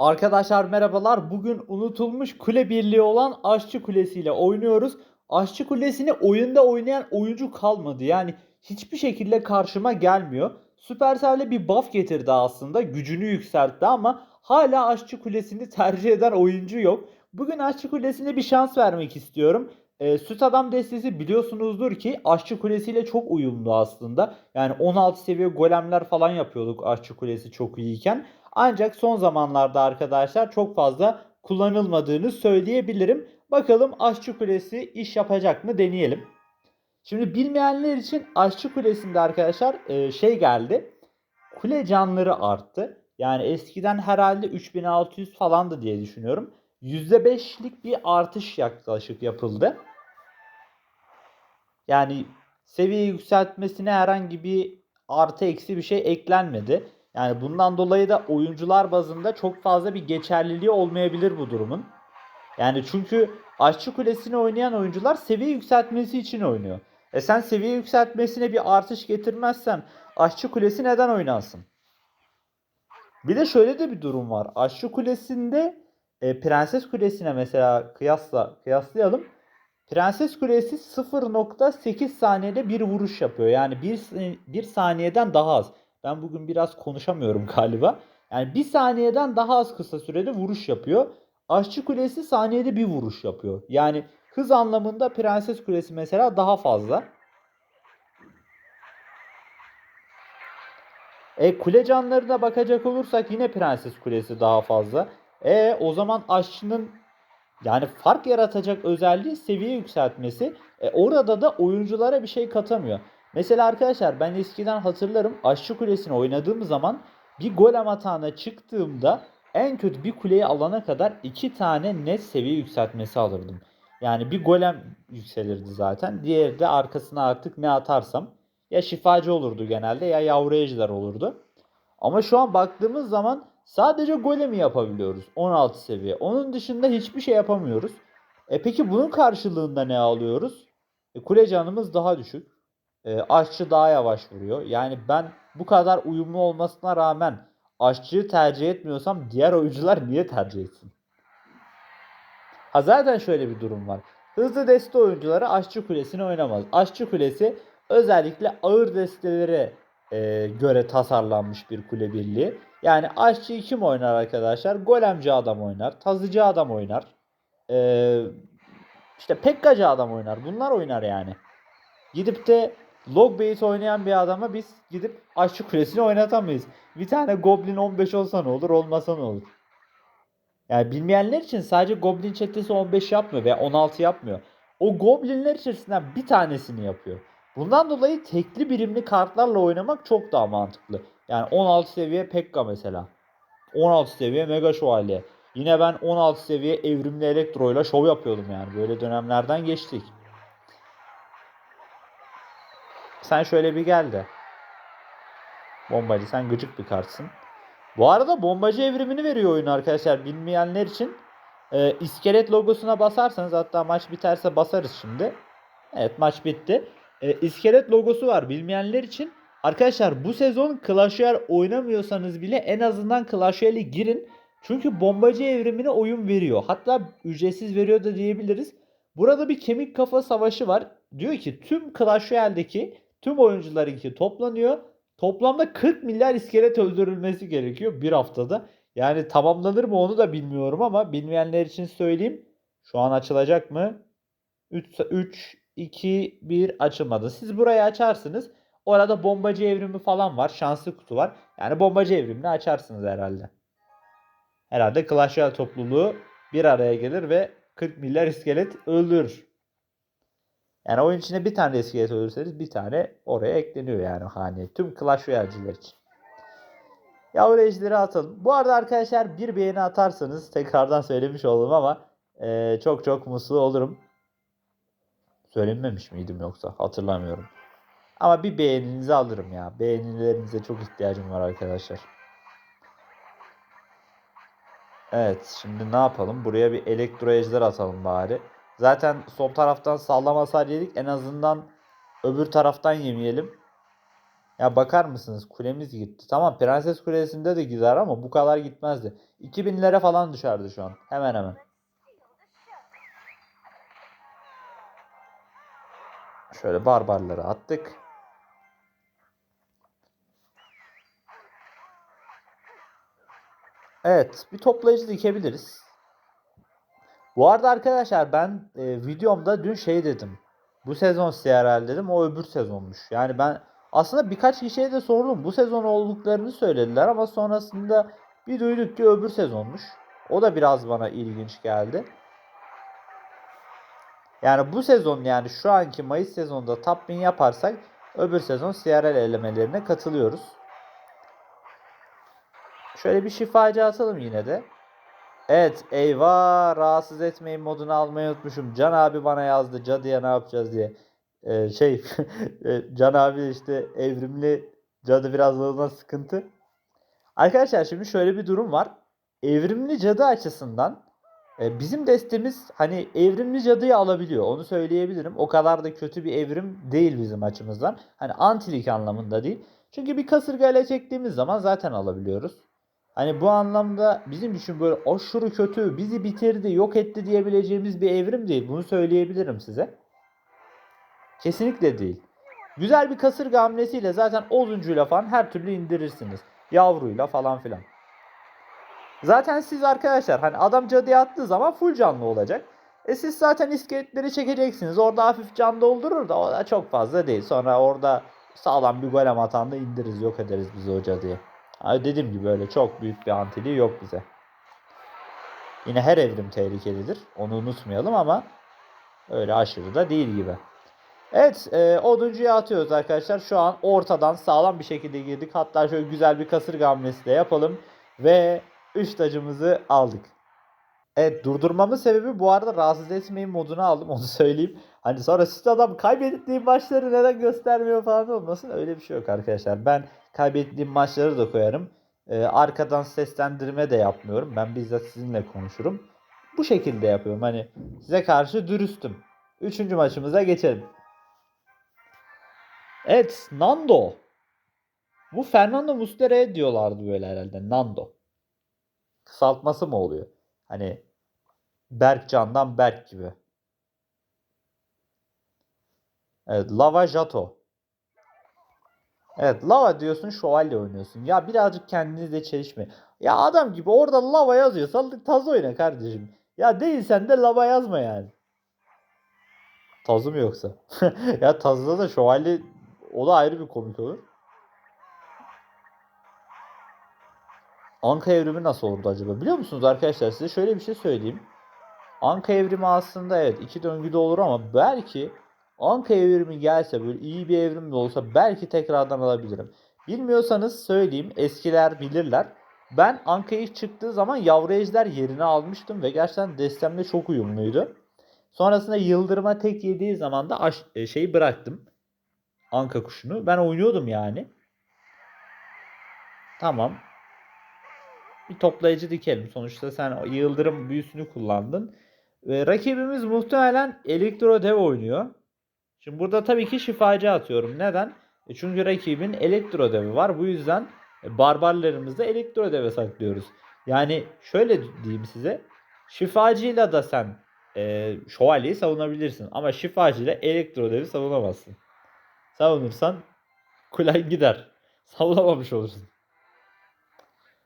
Arkadaşlar merhabalar. Bugün unutulmuş kule birliği olan Aşçı Kulesi ile oynuyoruz. Aşçı Kulesi'ni oyunda oynayan oyuncu kalmadı. Yani hiçbir şekilde karşıma gelmiyor. Supercell'e bir buff getirdi aslında. Gücünü yükseltti ama hala Aşçı Kulesi'ni tercih eden oyuncu yok. Bugün Aşçı Kulesi'ne bir şans vermek istiyorum. E, Süt Adam destesi biliyorsunuzdur ki Aşçı Kulesi ile çok uyumlu aslında. Yani 16 seviye golemler falan yapıyorduk Aşçı Kulesi çok iyiyken. Ancak son zamanlarda arkadaşlar çok fazla kullanılmadığını söyleyebilirim. Bakalım Aşçı Kulesi iş yapacak mı deneyelim. Şimdi bilmeyenler için Aşçı Kulesi'nde arkadaşlar e, şey geldi. Kule canları arttı. Yani eskiden herhalde 3600 falandı diye düşünüyorum. %5'lik bir artış yaklaşık yapıldı. Yani seviye yükseltmesine herhangi bir artı eksi bir şey eklenmedi. Yani bundan dolayı da oyuncular bazında çok fazla bir geçerliliği olmayabilir bu durumun. Yani çünkü Aşçı Kulesi'ni oynayan oyuncular seviye yükseltmesi için oynuyor. E sen seviye yükseltmesine bir artış getirmezsen Aşçı Kulesi neden oynansın? Bir de şöyle de bir durum var. Aşçı Kulesi'nde e, Prenses Kulesi'ne mesela kıyasla kıyaslayalım. Prenses Kulesi 0.8 saniyede bir vuruş yapıyor. Yani bir, bir saniyeden daha az. Ben bugün biraz konuşamıyorum galiba. Yani bir saniyeden daha az kısa sürede vuruş yapıyor. Aşçı Kulesi saniyede bir vuruş yapıyor. Yani hız anlamında Prenses Kulesi mesela daha fazla. E kule canlarına bakacak olursak yine Prenses Kulesi daha fazla. E o zaman aşçının yani fark yaratacak özelliği seviye yükseltmesi. E orada da oyunculara bir şey katamıyor. Mesela arkadaşlar ben eskiden hatırlarım Aşçı Kulesi'ni oynadığım zaman bir golem atağına çıktığımda en kötü bir kuleyi alana kadar iki tane net seviye yükseltmesi alırdım. Yani bir golem yükselirdi zaten. Diğeri de arkasına artık ne atarsam ya şifacı olurdu genelde ya yavru ejder olurdu. Ama şu an baktığımız zaman sadece golemi yapabiliyoruz 16 seviye. Onun dışında hiçbir şey yapamıyoruz. E peki bunun karşılığında ne alıyoruz? E, kule canımız daha düşük. E, aşçı daha yavaş vuruyor. Yani ben bu kadar uyumlu olmasına rağmen aşçıyı tercih etmiyorsam diğer oyuncular niye tercih etsin? Ha zaten şöyle bir durum var. Hızlı deste oyuncuları aşçı kulesini oynamaz. Aşçı kulesi özellikle ağır destelere e, göre tasarlanmış bir kule birliği. Yani aşçı kim oynar arkadaşlar? Golemci adam oynar. Tazıcı adam oynar. E, işte pekkacı adam oynar. Bunlar oynar yani. Gidip de log base oynayan bir adama biz gidip aşçı kulesini oynatamayız. Bir tane goblin 15 olsa ne olur olmasa ne olur. Yani bilmeyenler için sadece goblin çetesi 15 yapmıyor veya 16 yapmıyor. O goblinler içerisinden bir tanesini yapıyor. Bundan dolayı tekli birimli kartlarla oynamak çok daha mantıklı. Yani 16 seviye Pekka mesela. 16 seviye Mega Şövalye. Yine ben 16 seviye evrimli elektro ile şov yapıyordum yani. Böyle dönemlerden geçtik. Sen şöyle bir gel de. Bombacı sen gıcık bir kartsın. Bu arada bombacı evrimini veriyor oyun arkadaşlar. Bilmeyenler için. Ee, iskelet logosuna basarsanız hatta maç biterse basarız şimdi. Evet maç bitti. Ee, iskelet logosu var bilmeyenler için. Arkadaşlar bu sezon Clash Royale oynamıyorsanız bile en azından Clash Royale'e girin. Çünkü bombacı evrimine oyun veriyor. Hatta ücretsiz veriyor da diyebiliriz. Burada bir kemik kafa savaşı var. Diyor ki tüm Clash Royale'deki tüm oyuncularınki toplanıyor. Toplamda 40 milyar iskelet öldürülmesi gerekiyor bir haftada. Yani tamamlanır mı onu da bilmiyorum ama bilmeyenler için söyleyeyim. Şu an açılacak mı? 3, 3 2, 1 açılmadı. Siz burayı açarsınız. Orada bombacı evrimi falan var. Şanslı kutu var. Yani bombacı evrimini açarsınız herhalde. Herhalde Clash Royale topluluğu bir araya gelir ve 40 milyar iskelet öldürür. Yani oyun içinde bir tane iskelet öldürseniz bir tane oraya ekleniyor yani haneye. Tüm Clash Royale'ciler için. Yavru ejderha atalım. Bu arada arkadaşlar bir beğeni atarsanız tekrardan söylemiş oldum ama e, çok çok mutlu olurum. Söylememiş miydim yoksa hatırlamıyorum. Ama bir beğeninizi alırım ya. Beğenilerinize çok ihtiyacım var arkadaşlar. Evet şimdi ne yapalım? Buraya bir elektro ejder atalım bari. Zaten sol taraftan sağlam hasar yedik. En azından öbür taraftan yemeyelim. Ya bakar mısınız kulemiz gitti. Tamam Prenses Kulesi'nde de gider ama bu kadar gitmezdi. 2000'lere falan düşerdi şu an. Hemen hemen. Şöyle barbarları attık. Evet, bir toplayıcı dikebiliriz. Bu arada arkadaşlar ben e, videomda dün şey dedim. Bu sezon CRL dedim, o öbür sezonmuş. Yani ben aslında birkaç kişiye de sordum. Bu sezon olduklarını söylediler ama sonrasında bir duyduk ki öbür sezonmuş. O da biraz bana ilginç geldi. Yani bu sezon yani şu anki Mayıs sezonunda top 1000 yaparsak öbür sezon CRL elemelerine katılıyoruz. Şöyle bir şifacı atalım yine de. Evet eyvah rahatsız etmeyin modunu almayı unutmuşum. Can abi bana yazdı cadıya ne yapacağız diye. Ee, şey e, Can abi işte evrimli cadı biraz ondan sıkıntı. Arkadaşlar şimdi şöyle bir durum var. Evrimli cadı açısından e, bizim destemiz hani evrimli cadıyı alabiliyor. Onu söyleyebilirim. O kadar da kötü bir evrim değil bizim açımızdan. Hani antilik anlamında değil. Çünkü bir kasırga ile çektiğimiz zaman zaten alabiliyoruz. Hani bu anlamda bizim için böyle aşırı kötü, bizi bitirdi, yok etti diyebileceğimiz bir evrim değil. Bunu söyleyebilirim size. Kesinlikle değil. Güzel bir kasırga hamlesiyle zaten ozuncuyla falan her türlü indirirsiniz. Yavruyla falan filan. Zaten siz arkadaşlar hani adam cadıya attığı zaman full canlı olacak. E siz zaten iskeletleri çekeceksiniz. Orada hafif can doldurur da o da çok fazla değil. Sonra orada sağlam bir golem atan da indiririz yok ederiz biz o cadıyı. Dediğim gibi öyle çok büyük bir antiliği yok bize. Yine her evrim tehlikelidir. Onu unutmayalım ama öyle aşırı da değil gibi. Evet e, oduncuya atıyoruz arkadaşlar. Şu an ortadan sağlam bir şekilde girdik. Hatta şöyle güzel bir kasırga hamlesi de yapalım. Ve 3 tacımızı aldık. Evet durdurmamın sebebi bu arada rahatsız etmeyin modunu aldım onu söyleyeyim. Hani sonra süt adam kaybettiğim maçları neden göstermiyor falan olmasın öyle bir şey yok arkadaşlar. Ben kaybettiğim maçları da koyarım. Ee, arkadan seslendirme de yapmıyorum. Ben bizzat sizinle konuşurum. Bu şekilde yapıyorum. Hani size karşı dürüstüm. Üçüncü maçımıza geçelim. Evet Nando. Bu Fernando Muslera diyorlardı böyle herhalde. Nando. Kısaltması mı oluyor? Hani Berkcan'dan Berk gibi. Evet Lava Jato. Evet Lava diyorsun şövalye oynuyorsun. Ya birazcık kendinizle çelişme. Ya adam gibi orada Lava yazıyorsa taz oyna kardeşim. Ya değilsen de Lava yazma yani. Tazı mı yoksa? ya tazda da şövalye o da ayrı bir komik olur. Anka evrimi nasıl olurdu acaba? Biliyor musunuz arkadaşlar size şöyle bir şey söyleyeyim. Anka evrimi aslında evet iki döngüde olur ama belki Anka evrimi gelse böyle iyi bir evrim de olsa belki tekrardan alabilirim. Bilmiyorsanız söyleyeyim eskiler bilirler. Ben Anka ilk çıktığı zaman yavru ejder yerini almıştım ve gerçekten destemle çok uyumluydu. Sonrasında yıldırıma tek yediği zaman da e, şeyi bıraktım. Anka kuşunu. Ben oynuyordum yani. Tamam bir toplayıcı dikelim. Sonuçta sen yıldırım büyüsünü kullandın. Ve rakibimiz muhtemelen elektro dev oynuyor. Şimdi burada tabii ki şifacı atıyorum. Neden? E çünkü rakibin elektro devi var. Bu yüzden e, barbarlarımızda elektro deve saklıyoruz. Yani şöyle diyeyim size. Şifacıyla da sen e, şövalyeyi savunabilirsin. Ama şifacıyla elektro devi savunamazsın. Savunursan kulen gider. Savunamamış olursun.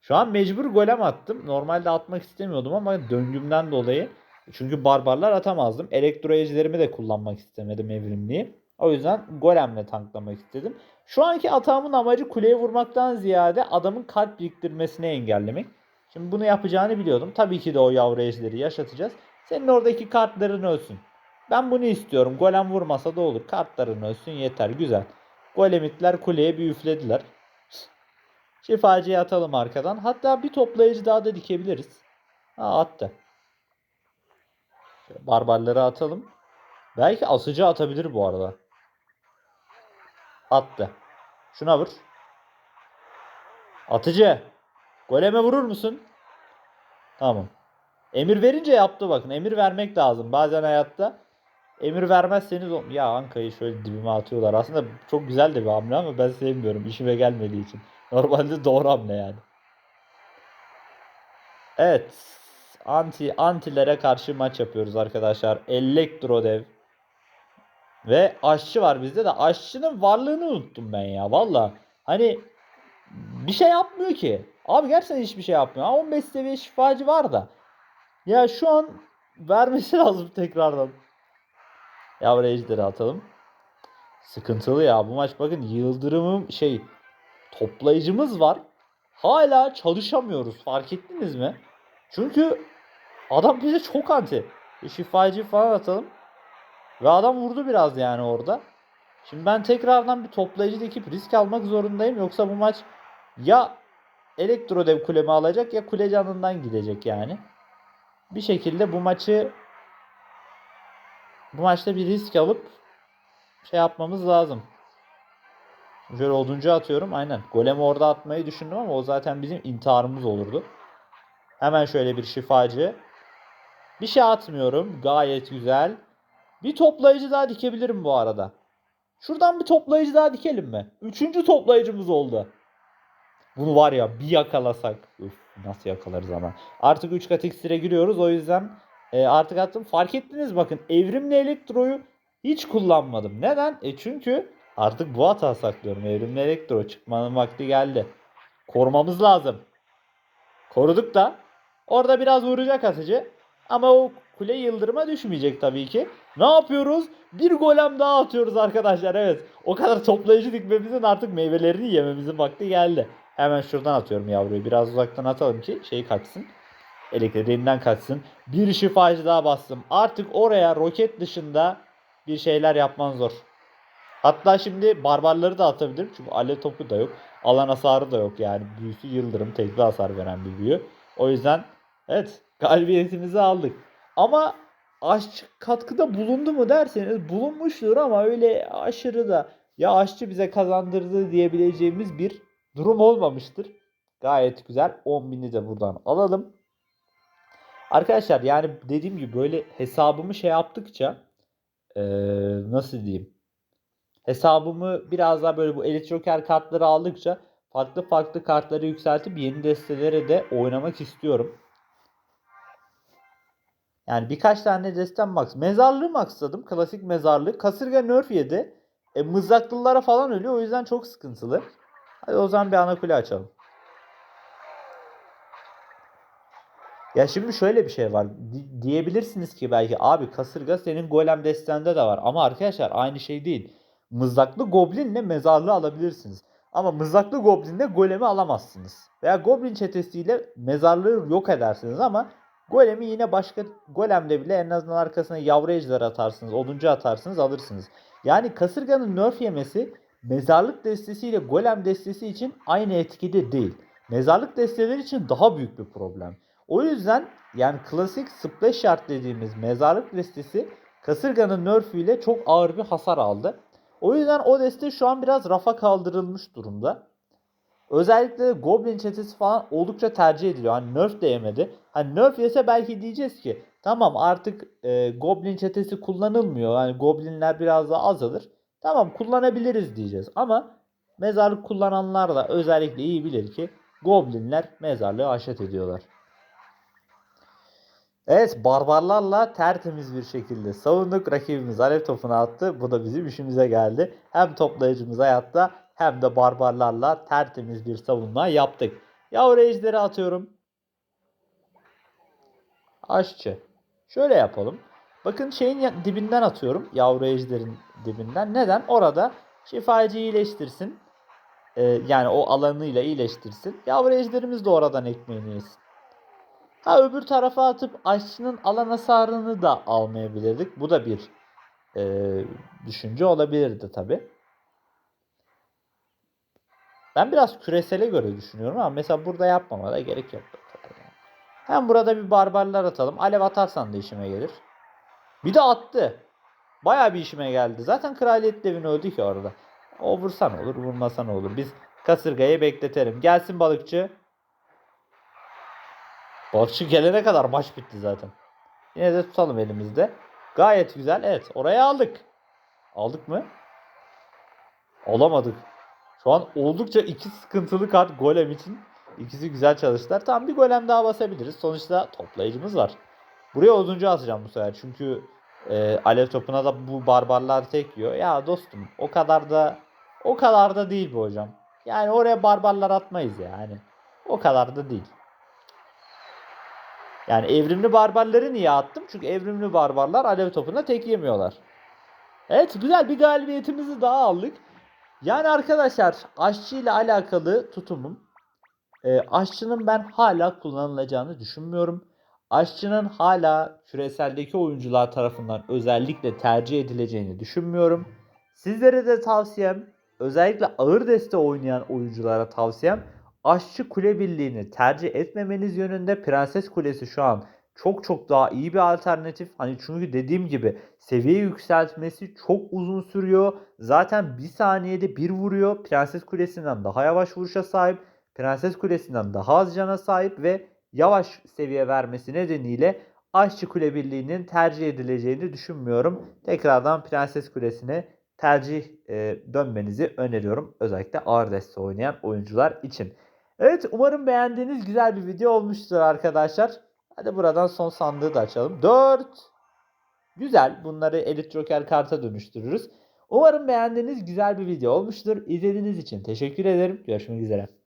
Şu an mecbur golem attım. Normalde atmak istemiyordum ama döngümden dolayı. Çünkü barbarlar atamazdım. Elektro ejderimi de kullanmak istemedim evrimliği. O yüzden golemle tanklamak istedim. Şu anki atağımın amacı kuleye vurmaktan ziyade adamın kalp biriktirmesini engellemek. Şimdi bunu yapacağını biliyordum. Tabii ki de o yavru ejderi yaşatacağız. Senin oradaki kartların ölsün. Ben bunu istiyorum. Golem vurmasa da olur. Kartların ölsün yeter. Güzel. Golemitler kuleye bir üflediler. Şifacıya atalım arkadan. Hatta bir toplayıcı daha da dikebiliriz. Ha attı. Barbarları atalım. Belki asıcı atabilir bu arada. Attı. Şuna vur. Atıcı. Goleme vurur musun? Tamam. Emir verince yaptı bakın. Emir vermek lazım. Bazen hayatta Emir vermezseniz o... Ya Anka'yı şöyle dibime atıyorlar. Aslında çok güzel de bir hamle ama ben sevmiyorum. işime gelmediği için. Normalde doğru hamle yani. Evet. Anti antilere karşı maç yapıyoruz arkadaşlar. Elektrodev. Ve aşçı var bizde de. Aşçının varlığını unuttum ben ya. Valla. Hani bir şey yapmıyor ki. Abi gerçekten hiçbir şey yapmıyor. Ha, 15 seviye şifacı var da. Ya şu an vermesi lazım tekrardan. Yavru ejderi atalım. Sıkıntılı ya bu maç bakın yıldırımım şey toplayıcımız var. Hala çalışamıyoruz fark ettiniz mi? Çünkü adam bize çok anti. Şifacı falan atalım. Ve adam vurdu biraz yani orada. Şimdi ben tekrardan bir toplayıcı dikip risk almak zorundayım. Yoksa bu maç ya elektrodev kulemi alacak ya kule canından gidecek yani. Bir şekilde bu maçı bu maçta bir risk alıp şey yapmamız lazım. Şöyle oduncu atıyorum. Aynen. Golem orada atmayı düşündüm ama o zaten bizim intiharımız olurdu. Hemen şöyle bir şifacı. Bir şey atmıyorum. Gayet güzel. Bir toplayıcı daha dikebilirim bu arada. Şuradan bir toplayıcı daha dikelim mi? Üçüncü toplayıcımız oldu. Bunu var ya bir yakalasak. Üf, nasıl yakalarız ama. Artık 3 kat iksire giriyoruz. O yüzden e, artık attım. Fark ettiniz bakın. Evrimli elektroyu hiç kullanmadım. Neden? E çünkü artık bu hata saklıyorum. Evrimli elektro çıkmanın vakti geldi. Korumamız lazım. Koruduk da. Orada biraz vuracak atıcı. Ama o kule yıldırıma düşmeyecek tabii ki. Ne yapıyoruz? Bir golem daha atıyoruz arkadaşlar. Evet. O kadar toplayıcı dikmemizin artık meyvelerini yememizin vakti geldi. Hemen şuradan atıyorum yavruyu. Biraz uzaktan atalım ki şey kaçsın. Elektriğinden kaçsın. Bir şifacı daha bastım. Artık oraya roket dışında bir şeyler yapman zor. Hatta şimdi barbarları da atabilirim. Çünkü alev topu da yok. Alan hasarı da yok yani. Büyüsü yıldırım tekli hasar veren bir büyü. O yüzden evet galibiyetimizi aldık. Ama aşçı katkıda bulundu mu derseniz bulunmuştur ama öyle aşırı da ya aşçı bize kazandırdı diyebileceğimiz bir durum olmamıştır. Gayet güzel. 10.000'i de buradan alalım. Arkadaşlar yani dediğim gibi böyle hesabımı şey yaptıkça ee, nasıl diyeyim hesabımı biraz daha böyle bu elektroker kartları aldıkça farklı farklı kartları yükseltip yeni destelere de oynamak istiyorum. Yani birkaç tane destem max. Mezarlığı maxladım. Klasik mezarlık. Kasırga nerf yedi. E, mızraklılara falan ölüyor. O yüzden çok sıkıntılı. Hadi o zaman bir ana kule açalım. Ya şimdi şöyle bir şey var. Di- diyebilirsiniz ki belki abi kasırga senin golem destende de var. Ama arkadaşlar aynı şey değil. Mızraklı goblinle mezarlığı alabilirsiniz. Ama mızraklı goblinle golemi alamazsınız. Veya goblin çetesiyle mezarlığı yok edersiniz ama golemi yine başka golemde bile en azından arkasına yavru ejder atarsınız, oduncu atarsınız alırsınız. Yani kasırganın nerf yemesi mezarlık destesiyle golem destesi için aynı etkide değil. Mezarlık desteleri için daha büyük bir problem. O yüzden yani klasik splash shard dediğimiz mezarlık destesi kasırganın nerfüyle çok ağır bir hasar aldı. O yüzden o deste şu an biraz rafa kaldırılmış durumda. Özellikle Goblin çetesi falan oldukça tercih ediliyor. Hani nerf de yemedi. Hani nerf yese belki diyeceğiz ki tamam artık e, Goblin çetesi kullanılmıyor. Hani Goblinler biraz daha azalır. Tamam kullanabiliriz diyeceğiz. Ama mezarlık kullananlar da özellikle iyi bilir ki Goblinler mezarlığı haşet ediyorlar. Evet barbarlarla tertemiz bir şekilde savunduk. Rakibimiz alev topunu attı. Bu da bizim işimize geldi. Hem toplayıcımız hayatta hem de barbarlarla tertemiz bir savunma yaptık. Yavru ejderi atıyorum. Aşçı. Şöyle yapalım. Bakın şeyin dibinden atıyorum. Yavru ejderin dibinden. Neden? Orada şifacı iyileştirsin. Ee, yani o alanıyla iyileştirsin. Yavru ejderimiz de oradan ekmeğini yesin. Ha öbür tarafa atıp aşçının alan hasarını da almayabilirdik. Bu da bir e, düşünce olabilirdi tabi. Ben biraz küresele göre düşünüyorum ama mesela burada yapmama da gerek yok. Hem burada bir barbarlar atalım. Alev atarsan da işime gelir. Bir de attı. Bayağı bir işime geldi. Zaten kraliyet devini öldü ki orada. O vursan olur, vurmasan olur. Biz kasırgayı bekletelim. Gelsin balıkçı. Balıkçı gelene kadar maç bitti zaten. Yine de tutalım elimizde. Gayet güzel. Evet oraya aldık. Aldık mı? Alamadık. Şu an oldukça iki sıkıntılı kart golem için. İkisi güzel çalıştılar. Tamam bir golem daha basabiliriz. Sonuçta toplayıcımız var. Buraya oduncu atacağım bu sefer. Çünkü e, alev topuna da bu barbarlar tek yiyor. Ya dostum o kadar da o kadar da değil bu hocam. Yani oraya barbarlar atmayız yani. O kadar da değil. Yani evrimli barbarları niye attım? Çünkü evrimli barbarlar alev topuna tek yemiyorlar. Evet güzel bir galibiyetimizi daha aldık. Yani arkadaşlar aşçı ile alakalı tutumum e, aşçının ben hala kullanılacağını düşünmüyorum. Aşçının hala küreseldeki oyuncular tarafından özellikle tercih edileceğini düşünmüyorum. Sizlere de tavsiyem özellikle ağır deste oynayan oyunculara tavsiyem Aşçı Kule Birliği'ni tercih etmemeniz yönünde Prenses Kulesi şu an çok çok daha iyi bir alternatif. Hani çünkü dediğim gibi seviye yükseltmesi çok uzun sürüyor. Zaten bir saniyede bir vuruyor. Prenses Kulesi'nden daha yavaş vuruşa sahip. Prenses Kulesi'nden daha az cana sahip ve yavaş seviye vermesi nedeniyle Aşçı Kule Birliği'nin tercih edileceğini düşünmüyorum. Tekrardan Prenses Kulesi'ne tercih e, dönmenizi öneriyorum. Özellikle ağır deste oynayan oyuncular için. Evet umarım beğendiğiniz güzel bir video olmuştur arkadaşlar. Hadi buradan son sandığı da açalım. 4. Güzel. Bunları Elite Joker karta dönüştürürüz. Umarım beğendiğiniz güzel bir video olmuştur. İzlediğiniz için teşekkür ederim. Görüşmek üzere.